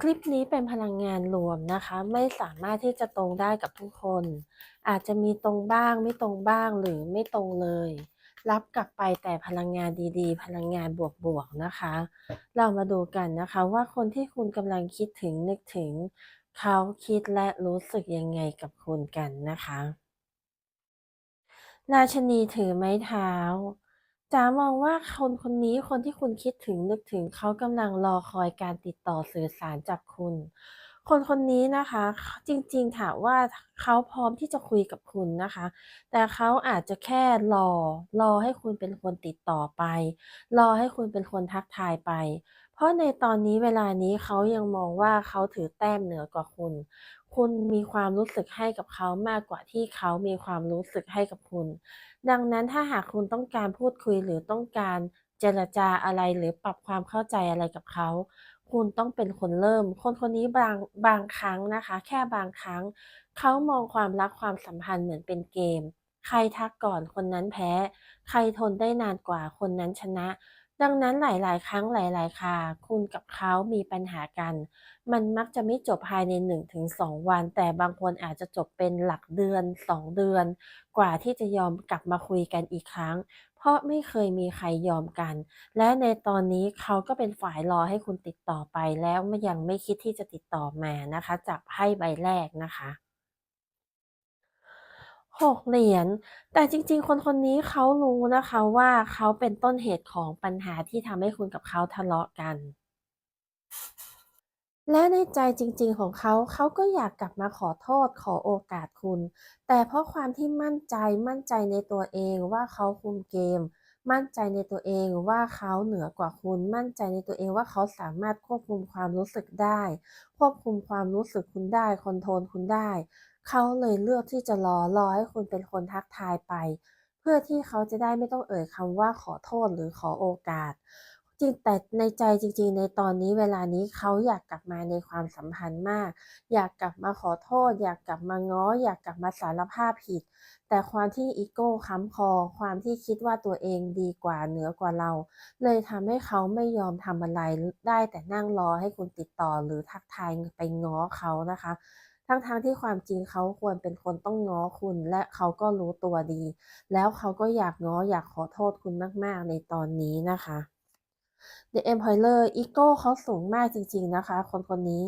คลิปนี้เป็นพลังงานรวมนะคะ ไม่สามารถที่จะตรงได้กับทุกคน อาจจะมีตรงบ้างไม่ตรงบ้างหรือไม่ตรงเลย รับกลับไปแต่พลังงานดีๆ พลังงานบวกๆนะคะ เรามาดูกันนะคะว่าคนที่คุณกำลังคิดถึงนึกถึง เขาคิดและรู้สึกยังไงกับคุณกันนะคะ ราชนีถือไม้เท้า จ๋ามองว่าคนคนนี้คนที่คุณคิดถึงนึกถึงเขากำลังรอคอยการติดต่อสื่อสารจากคุณ คนคนนี้นะคะ จริงๆถามว่าเขาพร้อมที่จะคุยกับคุณนะคะ แต่เขาอาจจะแค่รอ รอให้คุณเป็นคนติดต่อไป รอให้คุณเป็นคนทักทายไป เพราะในตอนนี้เวลานี้เขายังมองว่าเขาถือแต้มเหนือกว่าคุณ คุณมีความรู้สึกให้กับเขามากกว่าที่เขามีความรู้สึกให้กับคุณ ดังนั้นถ้าหากคุณต้องการพูดคุยหรือต้องการเจรจาอะไรหรือปรับความเข้าใจอะไรกับเขา คุณต้องเป็นคนเริ่ม คนคนนี้บางบางครั้งนะคะ แค่บางครั้ง เขามองความรักความสัมพันธ์เหมือนเป็นเกม ใครทักก่อนคนนั้นแพ้ ใครทนได้นานกว่าคนนั้นชนะ ดังนั้นหลาย ๆ ครั้งหลาย ๆ คาคุณกับเขามีปัญหากัน มันมักจะไม่จบภายใน 1-2 วัน แต่บางคนอาจจะจบเป็นหลักเดือน 2 เดือน กว่าที่จะยอมกลับมาคุยกันอีกครั้ง เพราะไม่เคยมีใครยอมกัน และในตอนนี้เขาก็เป็นฝ่ายรอให้คุณติดต่อไปแล้วยังไม่คิดที่จะติดต่อมานะคะ จากไพ่ใบแรกนะคะ หกเหรียญ แต่จริง ๆ คนคนนี้เขารู้นะคะว่าเขาเป็นต้นเหตุของปัญหาที่ทำให้คุณกับเขาทะเลาะกัน และในใจจริง ๆ ของเขาเขาก็อยากกลับมาขอโทษขอโอกาสคุณ แต่เพราะความที่มั่นใจมั่นใจในตัวเองว่าเขาคุมเกม มั่นใจในตัวเองว่าเขาเหนือกว่าคุณ มั่นใจในตัวเองว่าเขาสามารถควบคุมความรู้สึกได้ ควบคุมความรู้สึกคุณได้คอนโทรลคุณได้ เขาเลยเลือกที่จะรอรอให้คุณเป็นคนทักทายไป เพื่อที่เขาจะได้ไม่ต้องเอ่ยคำว่าขอโทษหรือขอโอกาส จริงแต่ในใจจริงๆ ในตอนนี้เวลานี้เขาอยากกลับมาในความสัมพันธ์มาก อยากกลับมาขอโทษ อยากกลับมาง้อ อยากกลับมาสารภาพผิด แต่ความที่อีโก้ค้ำคอ ความที่คิดว่าตัวเองดีกว่าเหนือกว่าเรา เลยทำให้เขาไม่ยอมทำอะไรได้แต่นั่งรอให้คุณติดต่อหรือทักทายไปง้อเขานะคะทั้งๆที่ความจริงเขาควรเป็นคนต้องง้อคุณ และเขาก็รู้ตัวดี แล้วเขาก็อยากง้ออยากขอโทษคุณมาก ๆ ในตอนนี้นะคะ The Emperor อีโก้เขาสูงมากจริง ๆนะคะ คนคนนี้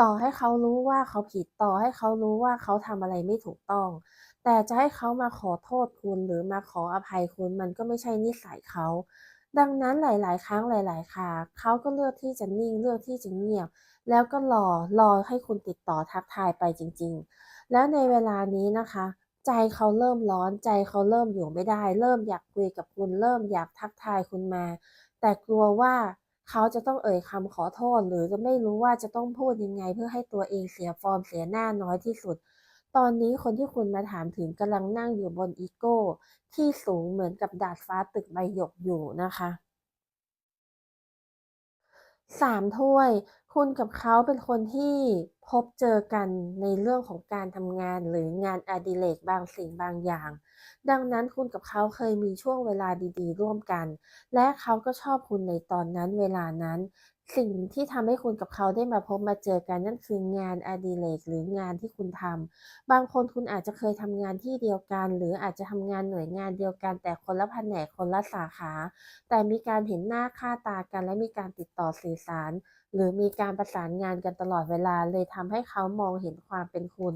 ต่อให้เขารู้ว่าเขาผิดต่อให้เขารู้ว่าเขาทำอะไรไม่ถูกต้อง แต่จะให้เขามาขอโทษคุณหรือมาขออภัยคุณมันก็ไม่ใช่นิสัยเขา ดังนั้นหลาย ๆ ครั้งหลาย ๆ คราเขาก็เลือกที่จะนิ่งเลือกที่จะเงียบ แล้วก็รอรอให้คุณติดต่อทักทายไปจริง ๆ แล้วในเวลานี้นะคะใจเขาเริ่มร้อนใจเขาเริ่มอยู่ไม่ได้ เริ่มอยากคุยกับคุณเริ่มอยากทักทายคุณมา แต่กลัวว่าเขาจะต้องเอ่ยคำขอโทษ หรือจะไม่รู้ว่าจะต้องพูดยังไง เพื่อให้ตัวเองเสียฟอร์มเสียหน้าน้อยที่สุด ตอนนี้คนที่คุณมาถามถึงกำลังนั่งอยู่บนอีโก้ ที่สูงเหมือนกับดาดฟ้าตึกใบหยกอยู่นะคะสามถ้วย คุณกับเขาเป็นคนที่ พบเจอกันในเรื่องของการทำงานหรืองานอดิเรกบางสิ่งบางอย่าง ดังนั้นคุณกับเขาเคยมีช่วงเวลาดีๆ ร่วมกัน และเขาก็ชอบคุณในตอนนั้นเวลานั้น สิ่งที่ทำให้คุณกับเขาได้มาพบมาเจอกันนั่นคืองานอดิเรกหรืองานที่คุณทำบางคนคุณอาจจะเคยทำงานที่เดียวกัน หรืออาจจะทำงานหน่วยงานเดียวกัน แต่คนละแผนกคนละสาขา แต่มีการเห็นหน้าค่าตากันและมีการติดต่อสื่อสาร หรือมีการประสานงานกันตลอดเวลาเลยทำให้เขามองเห็นความเป็นคุณ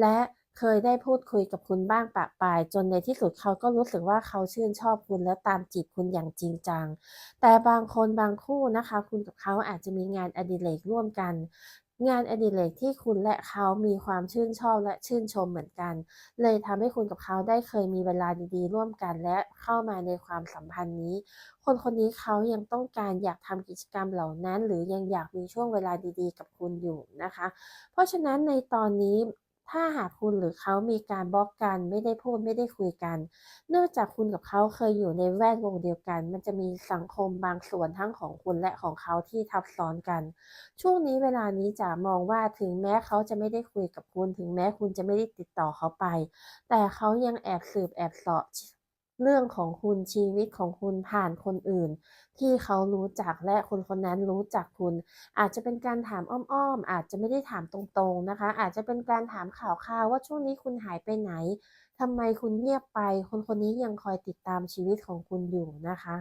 และเคยได้พูดคุยกับคุณบ้างปะปาย จนในที่สุดเขาก็รู้สึกว่าเขาชื่นชอบคุณและตามจีบคุณอย่างจริงจัง แต่บางคนบางคู่นะคะ คุณกับเขาอาจจะมีงานอดิเรกร่วมกัน งานอดิเรกที่คุณและเขามีความชื่นชอบและชื่นชมเหมือนกัน เลยทำให้คุณกับเขาได้เคยมีเวลาดีๆ ร่วมกันและเข้ามาในความสัมพันธ์นี้ คนคนนี้เขายังต้องการอยากทำกิจกรรมเหล่านั้น หรือยังอยากมีช่วงเวลาดีๆ กับคุณอยู่นะคะ เพราะฉะนั้นในตอนนี้ ถ้าหากคุณหรือเขามีการบล็อกกันไม่ได้พูดไม่ได้คุยกัน เนื่องจากคุณกับเขาเคยอยู่ในแวดวงเดียวกัน มันจะมีสังคมบางส่วนทั้งของคุณและของเขาที่ทับซ้อนกัน ช่วงนี้เวลานี้จะมองว่าถึงแม้เขาจะไม่ได้คุยกับคุณ ถึงแม้คุณจะไม่ได้ติดต่อเขาไป แต่เขายังแอบสืบแอบเสาะ เรื่องของคุณชีวิตของคุณผ่านคนอื่น ที่เขารู้จักและคนคนนั้นรู้จักคุณ อาจจะเป็นการถามอ้อมๆ อาจจะไม่ได้ถามตรงๆนะคะ อาจจะเป็นการถามข่าวๆว่าช่วงนี้คุณหายไปไหนทำไมคุณเงียบไป คนคนนี้ยังคอยติดตามชีวิตของคุณอยู่นะคะ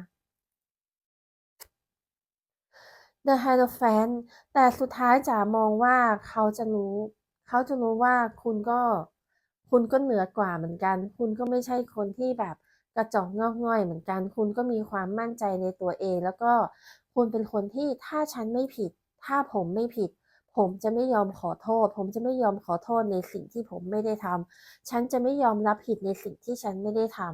The Hierophant แต่สุดท้ายจ๋ามองว่าเขาจะรู้ เขาจะรู้ว่าคุณก็ คุณก็เหนือกว่าเหมือนกัน คุณก็ไม่ใช่คนที่แบบ กระจอกงอกง่อยเหมือนกัน คุณก็มีความมั่นใจในตัวเอง แล้วก็คุณเป็นคนที่ถ้าฉันไม่ผิด ถ้าผมไม่ผิด ผมจะไม่ยอมขอโทษ ผมจะไม่ยอมขอโทษในสิ่งที่ผมไม่ได้ทำฉันจะไม่ยอมรับผิดในสิ่งที่ฉันไม่ได้ทำ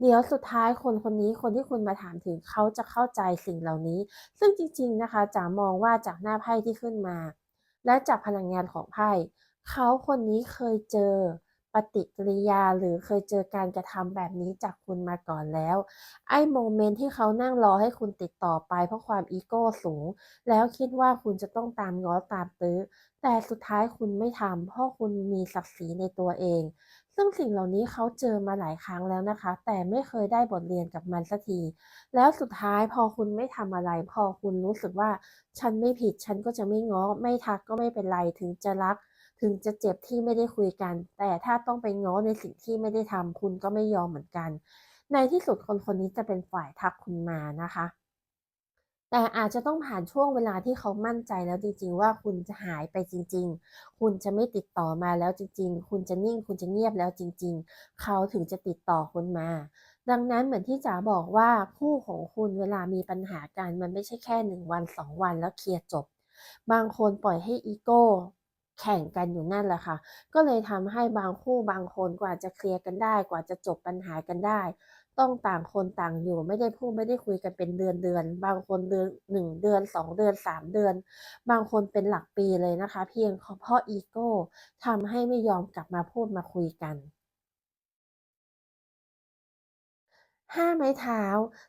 เดี๋ยวสุดท้ายคนคนนี้คนที่คุณมาถามถึงเขาจะเข้าใจสิ่งเหล่านี้ ซึ่งจริง ๆนะคะจ๋ามองว่าจากหน้าไพ่ที่ขึ้นมา และจากพลังงานของไพ่เขาคนนี้เคยเจอ ฏิกิริยาหรือเคยเจอการกระทำแบบนี้จากคุณมาก่อนแล้ว ไอ้โมเมนต์ที่เขานั่งรอให้คุณติดต่อไปเพราะความอีโก้สูง แล้วคิดว่าคุณจะต้องตามง้อตามตื้อ แต่สุดท้ายคุณไม่ทำเพราะคุณมีศักดิ์ศรีในตัวเอง ซึ่งสิ่งเหล่านี้เขาเจอมาหลายครั้งแล้วนะคะ แต่ไม่เคยได้บทเรียนกับมันสักที แล้วสุดท้ายพอคุณไม่ทำอะไร พอคุณรู้สึกว่าฉันไม่ผิด ฉันก็จะไม่ง้อ ไม่ทักก็ไม่เป็นไร ถึงจะรัก ถึงจะเจ็บที่ไม่ได้คุยกัน แต่ถ้าต้องไปง้อในสิ่งที่ไม่ได้ทำคุณก็ไม่ยอมเหมือนกัน ในที่สุดคนคนนี้จะเป็นฝ่ายทักคุณมานะคะ แต่อาจจะต้องผ่านช่วงเวลาที่เขามั่นใจแล้วจริง ๆ ว่าคุณจะหายไปจริง ๆ คุณจะไม่ติดต่อมาแล้วจริง ๆ คุณจะนิ่ง คุณจะเงียบแล้วจริง ๆ เขาถึงจะติดต่อคุณมา ดังนั้นเหมือนที่จ๋าบอกว่าคู่ของคุณเวลามีปัญหากันมันไม่ใช่แค่หนึ่งวันสองวันแล้วเคลียร์จบบางคนปล่อยให้อีโก้ แข่งกันอยู่นั่นแหละค่ะ ก็เลยทำให้บางคู่บางคนกว่าจะเคลียร์กันได้ กว่าจะจบปัญหากันได้ ต้องต่างคนต่างอยู่ไม่ได้พูดไม่ได้คุยกันเป็นเดือนเดือน บางคนเดือนหนึ่งเดือนสองเดือนสามเดือน บางคนเป็นหลักปีเลยนะคะ เพียงเพราะอีโก้ทำให้ไม่ยอมกลับมาพูดมาคุยกันห้าไม้เท้า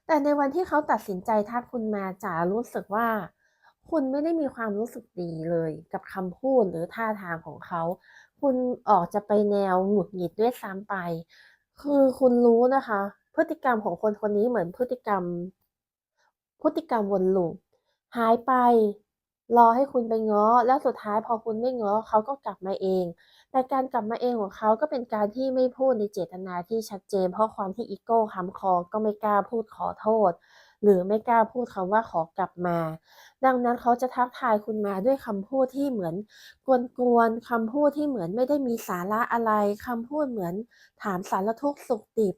แต่ในวันที่เขาตัดสินใจทักคุณมาจ๋ารู้สึกว่า คุณไม่ได้มีความรู้สึกดีเลยกับคำพูดหรือท่าทางของเขา คุณออกจะไปแนวหงุดหงิดด้วยซ้ำไป คือคุณรู้นะคะ พฤติกรรมของคนคนนี้เหมือนพฤติกรรม พฤติกรรมวนลูปหายไป รอให้คุณไปง้อ แล้วสุดท้ายพอคุณไม่ง้อเขาก็กลับมาเอง แต่การกลับมาเองของเขาก็เป็นการที่ไม่พูดในเจตนาที่ชัดเจน เพราะความที่อีโก้ค้ำคอก็ไม่กล้าพูดขอโทษ หรือไม่กล้าพูดคำว่าขอกลับมา ดังนั้นเขาจะทักทายคุณมาด้วยคำพูดที่เหมือน กวนๆคำพูดที่เหมือนไม่ได้มีสาระอะไรคำพูดเหมือนถามสารทุกข์สุขดิบ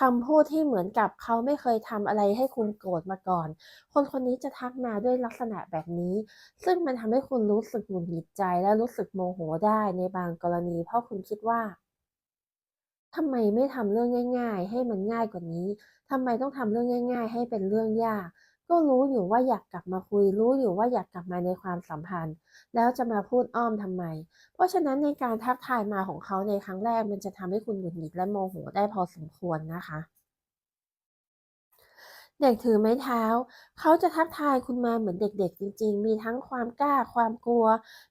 คำพูดที่เหมือนกับเขาไม่เคยทำอะไรให้คุณโกรธมาก่อน คนคนนี้จะทักมาด้วยลักษณะแบบนี้ ซึ่งมันทำให้คุณรู้สึกหงุดหงิดใจและรู้สึกโมโหได้ในบางกรณี เพราะคุณคิดว่า ทำไมไม่ทำเรื่องง่าย ๆ ให้มันง่ายกว่านี้ทำไมต้องทำเรื่องง่าย ๆ ให้เป็นเรื่องยาก ก็รู้อยู่ว่าอยากกลับมาคุย รู้อยู่ว่าอยากกลับมาในความสัมพันธ์ แล้วจะมาพูดอ้อมทำไม เพราะฉะนั้นในการทักทายมาของเขาในครั้งแรกมันจะทำให้คุณหงุดหงิดและโมโหได้พอสมควรนะคะ เด็กถือไม้เท้า เขาจะทักทายคุณมาเหมือนเด็กๆ จริง ๆ มีทั้งความกล้าความกลัว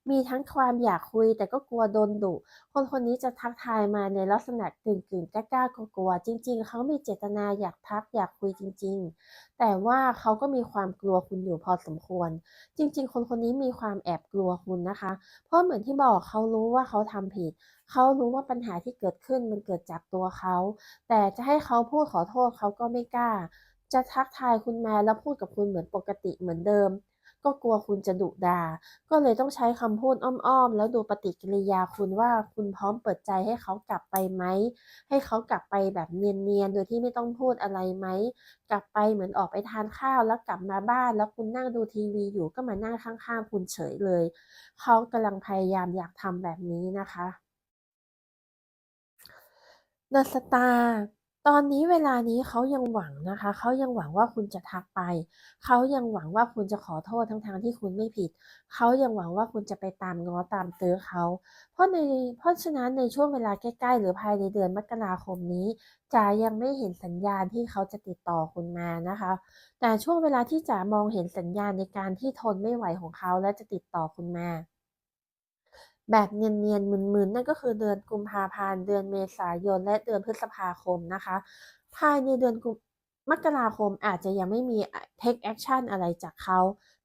มีทั้งความอยากคุย แต่ก็กลัวโดนดุ คนคนนี้จะทักทายมาในลักษณะกึ่งๆกล้าๆกลัวๆจริง ๆ เขามีเจตนาอยากทักอยากคุยจริง ๆ แต่ว่าเขาก็มีความกลัวคุณอยู่พอสมควร จริง ๆ คนคนนี้มีความแอบกลัวคุณนะคะ เพราะเหมือนที่บอกเขารู้ว่าเขาทำผิดเขารู้ว่าปัญหาที่เกิดขึ้นมันเกิดจากตัวเขา แต่จะให้เขาพูดขอโทษเขาก็ไม่กล้า จะทักทายคุณมาแล้วพูดกับคุณเหมือนปกติเหมือนเดิม ก็กลัวคุณจะดุดา ก็เลยต้องใช้คำพูดอ้อมๆ แล้วดูปฏิกิริยาคุณว่าคุณพร้อมเปิดใจให้เขากลับไปไหม ให้เขากลับไปแบบเนียนๆ โดยที่ไม่ต้องพูดอะไรไหม กลับไปเหมือนออกไปทานข้าวแล้วกลับมาบ้าน แล้วคุณนั่งดูทีวีอยู่ก็มานั่งข้างๆคุณเฉยเลย เขากำลังพยายามอยากทำแบบนี้นะคะเดอะสตาร์ ตอนนี้เวลานี้เขายังหวังนะคะ เขายังหวังว่าคุณจะทักไป เขายังหวังว่าคุณจะขอโทษทั้งๆทที่คุณไม่ผิด เขายังหวังว่าคุณจะไปตามง้อตามตื้อเขา เพราะในเพราะฉะนั้นในช่วงเวลาใกล้ๆ หรือภายในเดือนมกราคมนี้จ๋ายังไม่เห็นสัญญาณที่เขาจะติดต่อคุณมานะคะ แต่ช่วงเวลาที่จ๋ามองเห็นสัญญาณในการที่ทนไม่ไหวของเขาและจะติดต่อคุณมา แบบเนียนๆมึนๆนั่นก็คือเดือนกุมภาพันธ์เดือนเมษายน และเดือนพฤษภาคมนะคะ ภายในเดือนกุมมกราคมอาจจะยังไม่มี take action อะไรจากเขา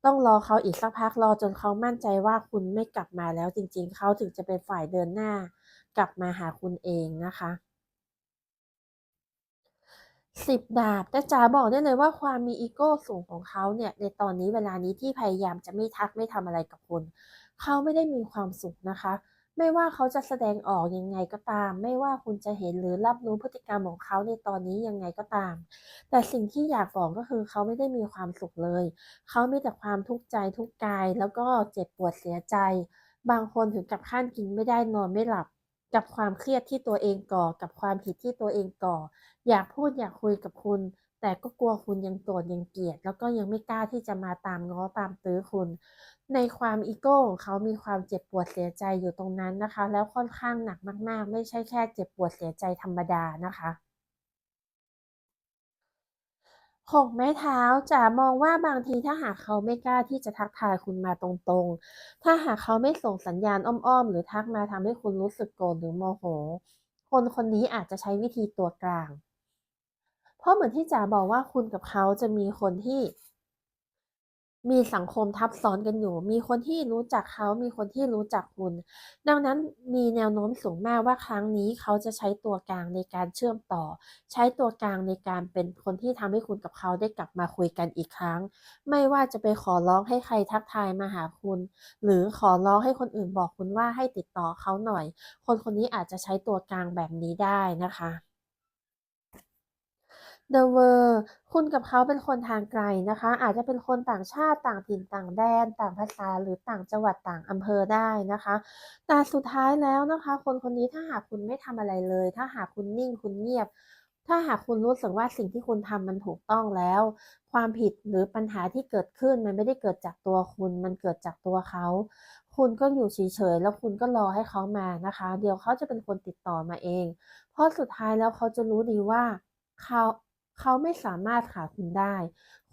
ต้องรอเขาอีกสักพักรอจนเขามั่นใจว่าคุณไม่กลับมาแล้วจริงๆ เขาถึงจะเป็นฝ่ายเดินหน้า กลับมาหาคุณเองนะคะสิบดาบแต่จ๋าบอกได้เลยว่าความมีอีโก้สูงของเขาเนี่ยในตอนนี้เวลานี้ที่พยายามจะไม่ทักไม่ทำอะไรกับคุณ เขาไม่ได้มีความสุขนะคะ ไม่ว่าเขาจะแสดงออกยังไงก็ตาม ไม่ว่าคุณจะเห็นหรือรับรู้พฤติกรรมของเขาในตอนนี้ยังไงก็ตาม แต่สิ่งที่อยากบอกก็คือเขาไม่ได้มีความสุขเลย เขามีแต่ความทุกข์ใจทุกกาย แล้วก็เจ็บปวดเสียใจ บางคนถึงกับขั้นกินไม่ได้นอนไม่หลับกับความเครียดที่ตัวเองก่อ กับความผิดที่ตัวเองก่อ อยากพูดอยากคุยกับคุณ แต่ก็กลัวคุณยังโกรธยังเกลียด แล้วก็ยังไม่กล้าที่จะมาตามง้อตามตื้อคุณ ในความอีโก้ของเขามีความเจ็บปวดเสียใจอยู่ตรงนั้นนะคะ แล้วค่อนข้างหนักมาก ๆ ไม่ใช่แค่เจ็บปวดเสียใจธรรมดานะคะหกไม้เท้าจะมองว่าบางทีถ้าหากเขาไม่กล้าที่จะทักทายคุณมาตรงๆ ถ้าหากเขาไม่ส่งสัญญาณอ้อมๆ หรือทักมาทำให้คุณรู้สึกโกรธหรือโมโห คนคนนี้อาจจะใช้วิธีตัวกลาง เพราะเหมือนที่จ๋าบอกว่าคุณกับเขาจะมีคนที่ มีสังคมทับซ้อนกันอยู่ มีคนที่รู้จักเขา มีคนที่รู้จักคุณ ดังนั้นมีแนวโน้มสูงมากว่าครั้งนี้เขาจะใช้ตัวกลางในการเชื่อมต่อ ใช้ตัวกลางในการเป็นคนที่ทำให้คุณกับเขาได้กลับมาคุยกันอีกครั้ง ไม่ว่าจะไปขอร้องให้ใครทักทายมาหาคุณ หรือขอร้องให้คนอื่นบอกคุณว่าให้ติดต่อเขาหน่อย คนคนนี้อาจจะใช้ตัวกลางแบบนี้ได้นะคะ The World คุณกับเขาเป็นคนทางไกลนะคะ อาจจะเป็นคนต่างชาติต่างถิ่นต่างแดน ต่างภาษาหรือต่างจังหวัดต่างอำเภอได้นะคะ แต่สุดท้ายแล้วนะคะ คนคนนี้ถ้าหากคุณไม่ทำอะไรเลย ถ้าหากคุณนิ่งคุณเงียบ ถ้าหากคุณรู้สึกว่าสิ่งที่คุณทำมันถูกต้องแล้ว ความผิดหรือปัญหาที่เกิดขึ้นมันไม่ได้เกิดจากตัวคุณ มันเกิดจากตัวเขาคุณก็อยู่เฉยๆ แล้วคุณก็รอให้เขามานะคะ เดี๋ยวเขาจะเป็นคนติดต่อมาเอง เพราะสุดท้ายแล้วเขาจะรู้ดีว่าเขา เขาไม่สามารถขาดคุณได้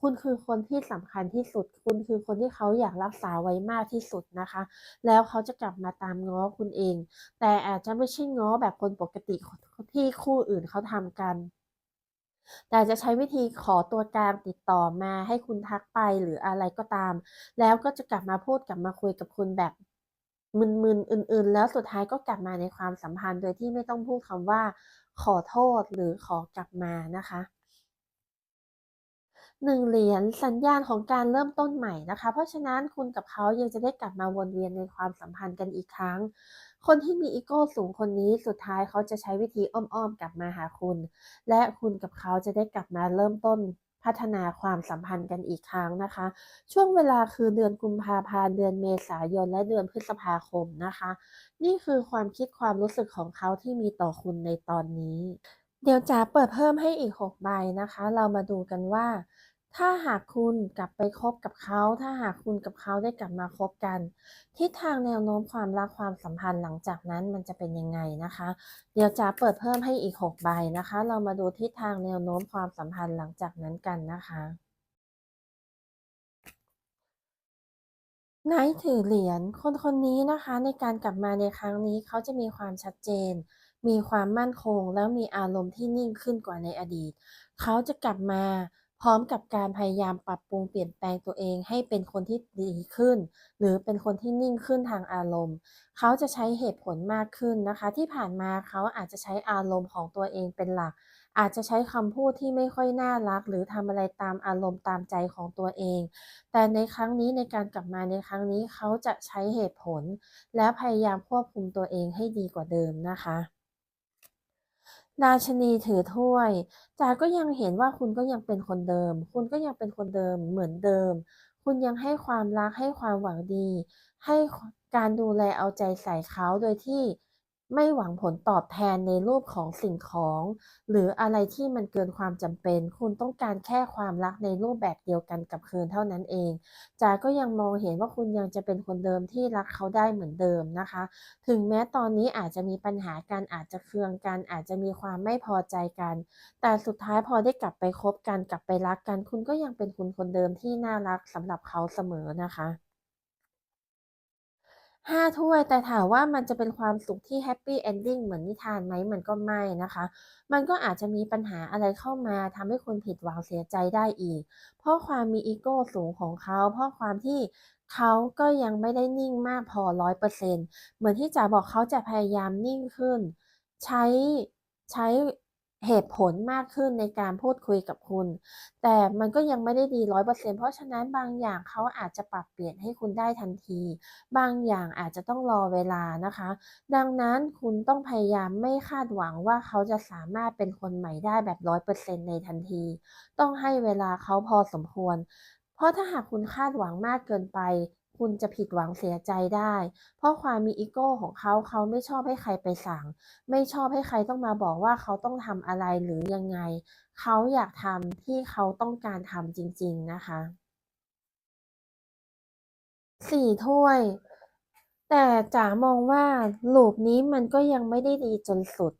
คุณคือคนที่สำคัญที่สุด คุณคือคนที่เขาอยากรักษาไว้มากที่สุดนะคะ แล้วเขาจะกลับมาตามง้อคุณเอง แต่อาจจะไม่ใช่ง้อแบบคนปกติที่คู่อื่นเขาทำกันแต่จะใช้วิธีขอตัวกลางติดต่อมาให้คุณทักไปหรืออะไรก็ตาม แล้วก็จะกลับมาพูดกลับมาคุยกับคุณแบบมึนๆอื่น ๆ แล้วสุดท้ายก็กลับมาในความสัมพันธ์โดยที่ไม่ต้องพูดคำว่า ขอโทษหรือขอกลับมานะคะ หนึ่งเหรียญสัญญาณของการเริ่มต้นใหม่นะคะ เพราะฉะนั้นคุณกับเขายังจะได้กลับมาวนเวียนในความสัมพันธ์กันอีกครั้ง คนที่มีอีโก้สูงคนนี้สุดท้ายเขาจะใช้วิธีอ้อมๆกลับมาหาคุณ และคุณกับเขาจะได้กลับมาเริ่มต้นพัฒนาความสัมพันธ์กันอีกครั้งนะคะ ช่วงเวลาคือเดือนกุมภาพันธ์เดือนเมษายนและเดือนพฤษภาคมนะคะ นี่คือความคิดความรู้สึกของเขาที่มีต่อคุณในตอนนี้ เดี๋ยวจ๋าเปิดเพิ่มให้อีก 6 ใบนะคะ เรามาดูกันว่า ถ้าหากคุณกลับไปคบกับเขา ถ้าหากคุณกับเขาได้กลับมาคบกัน ทิศทางแนวโน้มความรักความสัมพันธ์หลังจากนั้นมันจะเป็นยังไงนะคะ เดี๋ยวจะเปิดเพิ่มให้อีก6ใบนะคะ เรามาดูทิศทางแนวโน้มความสัมพันธ์หลังจากนั้นกันนะคะไนท์ถือเหรียญคนคนนี้นะคะในการกลับมาในครั้งนี้เขาจะมีความชัดเจน มีความมั่นคง แล้วมีอารมณ์ที่นิ่งขึ้นกว่าในอดีต เขาจะกลับมา พร้อมกับการพยายามปรับปรุงเปลี่ยนแปลงตัวเองให้เป็นคนที่ดีขึ้น หรือเป็นคนที่นิ่งขึ้นทางอารมณ์ เขาจะใช้เหตุผลมากขึ้นนะคะ ที่ผ่านมาเขาอาจจะใช้อารมณ์ของตัวเองเป็นหลัก อาจจะใช้คำพูดที่ไม่ค่อยน่ารัก หรือทำอะไรตามอารมณ์ตามใจของตัวเอง แต่ในครั้งนี้ในการกลับมาในครั้งนี้เขาจะใช้เหตุผล และพยายามควบคุมตัวเองให้ดีกว่าเดิมนะคะ ราชนีถือถ้วยจ๋าก็ยังเห็นว่าคุณก็ยังเป็นคนเดิม คุณก็ยังเป็นคนเดิมเหมือนเดิม คุณยังให้ความรักให้ความหวังดี ให้การดูแลเอาใจใส่เขาโดยที่ ไม่หวังผลตอบแทนในรูปของสิ่งของ หรืออะไรที่มันเกินความจำเป็น คุณต้องการแค่ความรักในรูปแบบเดียวกันกับคืนเท่านั้นเองจ๋าก็ยังมองเห็นว่าคุณยังจะเป็นคนเดิมที่รักเขาได้เหมือนเดิมนะคะ ถึงแม้ตอนนี้อาจจะมีปัญหากันอาจจะเคืองกัน อาจจะมีความไม่พอใจกัน แต่สุดท้ายพอได้กลับไปคบกันกลับไปรักกัน คุณก็ยังเป็นคุณคนเดิมที่น่ารักสำหรับเขาเสมอนะคะ 5ถ้วยแต่ถามว่ามันจะเป็นความสุขที่แฮปปี้เอนดิ้งเหมือนนิทานไหมมันก็ไม่นะคะ มันก็อาจจะมีปัญหาอะไรเข้ามาทำให้คุณผิดหวังเสียใจได้อีก เพราะความมีอีโก้สูงของเขา เพราะความที่เขาก็ยังไม่ได้นิ่งมากพอ100%เหมือนที่จ๋าบอกเขาจะพยายามนิ่งขึ้น ใช้ใช้ เหตุผลมากขึ้นในการพูดคุยกับคุณ แต่มันก็ยังไม่ได้ดี100%เปอร์เซ็นเพราะฉะนั้นบางอย่างเขาอาจจะปรับเปลี่ยนให้คุณได้ทันที บางอย่างอาจจะต้องรอเวลานะคะ ดังนั้นคุณต้องพยายามไม่คาดหวังว่าเขาจะสามารถเป็นคนใหม่ได้แบบ100%ในทันที ต้องให้เวลาเขาพอสมควร เพราะถ้าหากคุณคาดหวังมากเกินไป คุณจะผิดหวังเสียใจได้ เพราะความมีอีโก้ของเขาเขาไม่ชอบให้ใครไปสั่ง ไม่ชอบให้ใครต้องมาบอกว่าเขาต้องทำอะไรหรือยังไง เขาอยากทำที่เขาต้องการทำจริง ๆ นะคะ4ถ้วย แต่จ๋ามองว่า loop นี้มันก็ยังไม่ได้ดีจนสุด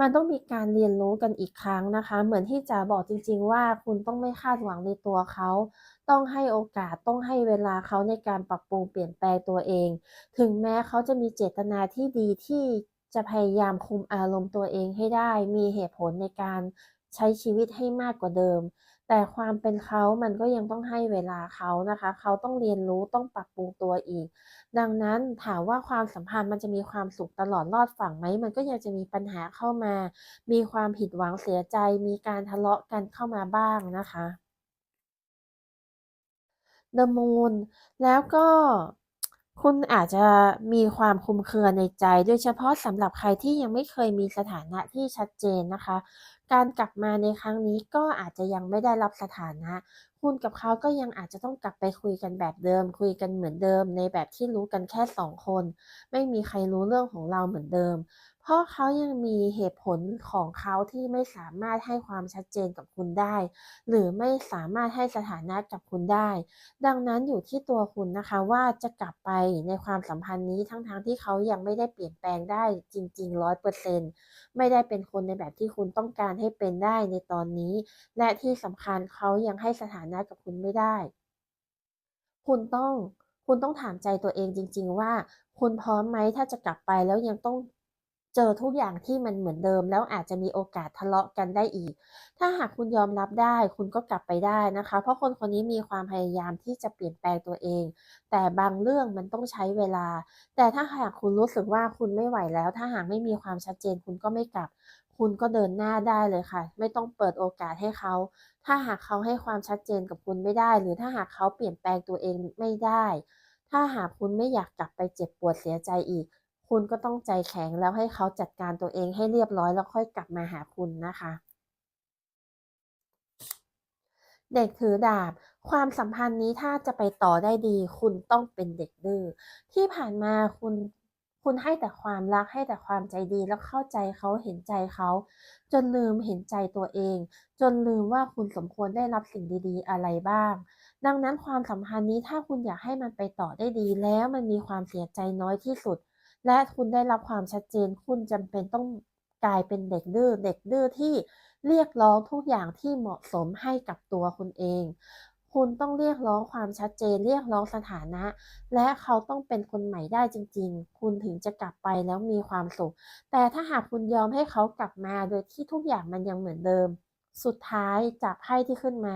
มันต้องมีการเรียนรู้กันอีกครั้งนะคะ เหมือนที่จ๋าบอกจริง ๆ ว่าคุณต้องไม่คาดหวังในตัวเขา ต้องให้โอกาสต้องให้เวลาเขาในการปรับปรุงเปลี่ยนแปลงตัวเอง ถึงแม้เขาจะมีเจตนาที่ดีที่จะพยายามคุมอารมณ์ตัวเองให้ได้ มีเหตุผลในการใช้ชีวิตให้มากกว่าเดิม แต่ความเป็นเขามันก็ยังต้องให้เวลาเขานะคะ เขาต้องเรียนรู้ต้องปรับปรุงตัวอีก ดังนั้นถามว่าความสัมพันธ์มันจะมีความสุขตลอดรอดฝั่งไหม มันก็ยังจะมีปัญหาเข้ามา มีความผิดหวังเสียใจ มีการทะเลาะกันเข้ามาบ้างนะคะ The Moon แล้วก็คุณอาจจะมีความคุมเครือในใจ โดยเฉพาะสำหรับใครที่ยังไม่เคยมีสถานะที่ชัดเจนนะคะ การกลับมาในครั้งนี้ก็อาจจะยังไม่ได้รับสถานะ คุณกับเขาก็ยังอาจจะต้องกลับไปคุยกันแบบเดิม คุยกันเหมือนเดิม ในแบบที่รู้กันแค่2คน ไม่มีใครรู้เรื่องของเราเหมือนเดิม เพราะเขายังมีเหตุผลของเขาที่ไม่สามารถให้ความชัดเจนกับคุณได้ หรือไม่สามารถให้สถานะกับคุณได้ ดังนั้นอยู่ที่ตัวคุณนะคะว่าจะกลับไปในความสัมพันธ์นี้ทั้งๆที่เขายังไม่ได้เปลี่ยนแปลงได้จริงๆ100%ไม่ได้เป็นคนในแบบที่คุณต้องการให้เป็นได้ในตอนนี้ และที่สำคัญเขายังให้สถานะกับคุณไม่ได้ คุณต้องคุณต้องถามใจตัวเองจริง ๆ ว่า คุณพร้อมไหมถ้าจะกลับไปแล้วยังต้อง เจอทุกอย่างที่มันเหมือนเดิม แล้วอาจจะมีโอกาสทะเลาะกันได้อีก ถ้าหากคุณยอมรับได้ คุณก็กลับไปได้นะคะ เพราะคนคนนี้มีความพยายามที่จะเปลี่ยนแปลงตัวเอง แต่บางเรื่องมันต้องใช้เวลา แต่ถ้าหากคุณรู้สึกว่าคุณไม่ไหวแล้ว ถ้าหากไม่มีความชัดเจนคุณก็ไม่กลับ คุณก็เดินหน้าได้เลยค่ะ ไม่ต้องเปิดโอกาสให้เขา ถ้าหากเขาให้ความชัดเจนกับคุณไม่ได้ หรือถ้าหากเขาเปลี่ยนแปลงตัวเองไม่ได้ ถ้าหากคุณไม่อยากกลับไปเจ็บปวดเสียใจอีก คุณก็ต้องใจแข็งแล้วให้เขาจัดการตัวเองให้เรียบร้อยแล้วค่อยกลับมาหาคุณนะคะ เด็กถือดาบ ความสัมพันธ์นี้ถ้าจะไปต่อได้ดี คุณต้องเป็นเด็กดื้อที่ผ่านมาคุณคุณให้แต่ความรักให้แต่ความใจดีแล้วเข้าใจเขาเห็นใจเขา จนลืมเห็นใจตัวเอง จนลืมว่าคุณสมควรได้รับสิ่งดีๆ อะไรบ้าง ดังนั้นความสัมพันธ์นี้ถ้าคุณอยากให้มันไปต่อได้ดีแล้วมันมีความเสียใจน้อยที่สุด และคุณได้รับความชัดเจน คุณจำเป็นต้องกลายเป็นเด็กดื้อเด็กดื้อที่เรียกร้องทุกอย่างที่เหมาะสมให้กับตัวคุณเอง คุณต้องเรียกร้องความชัดเจน เรียกร้องสถานะ และเขาต้องเป็นคนใหม่ได้จริง ๆ คุณถึงจะกลับไปแล้วมีความสุข แต่ถ้าหากคุณยอมให้เขากลับมาโดยที่ทุกอย่างมันยังเหมือนเดิม สุดท้ายจากไพ่ที่ขึ้นมา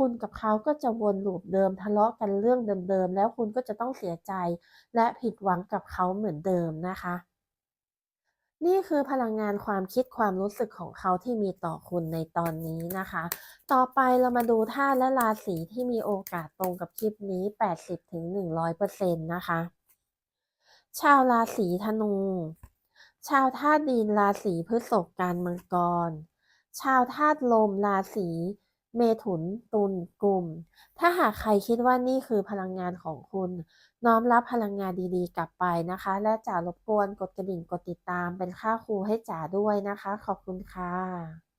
คุณกับเขาก็จะวน loop เดิมทะเลาะกันเรื่องเดิมๆ แล้วคุณก็จะต้องเสียใจ และผิดหวังกับเขาเหมือนเดิมนะคะ นี่คือพลังงานความคิดความรู้สึกของเขาที่มีต่อคุณในตอนนี้นะคะ ต่อไปเรามาดูธาตุและราศีที่มีโอกาสตรงกับคลิปนี้ 80-100%นะคะ ชาวราศีธนู ชาวธาตุดินราศีพฤษภกันมังกร ชาวธาตุลมราศี เมถุน ตุลกลุ่ม ถ้าหากใครคิดว่านี่คือพลังงานของคุณ น้อมรับพลังงานดีๆ กลับไปนะคะ และจ่ารบกวนกดกระดิ่งกดติดตามเป็นค่าครูให้จ่าด้วยนะคะ ขอบคุณค่ะ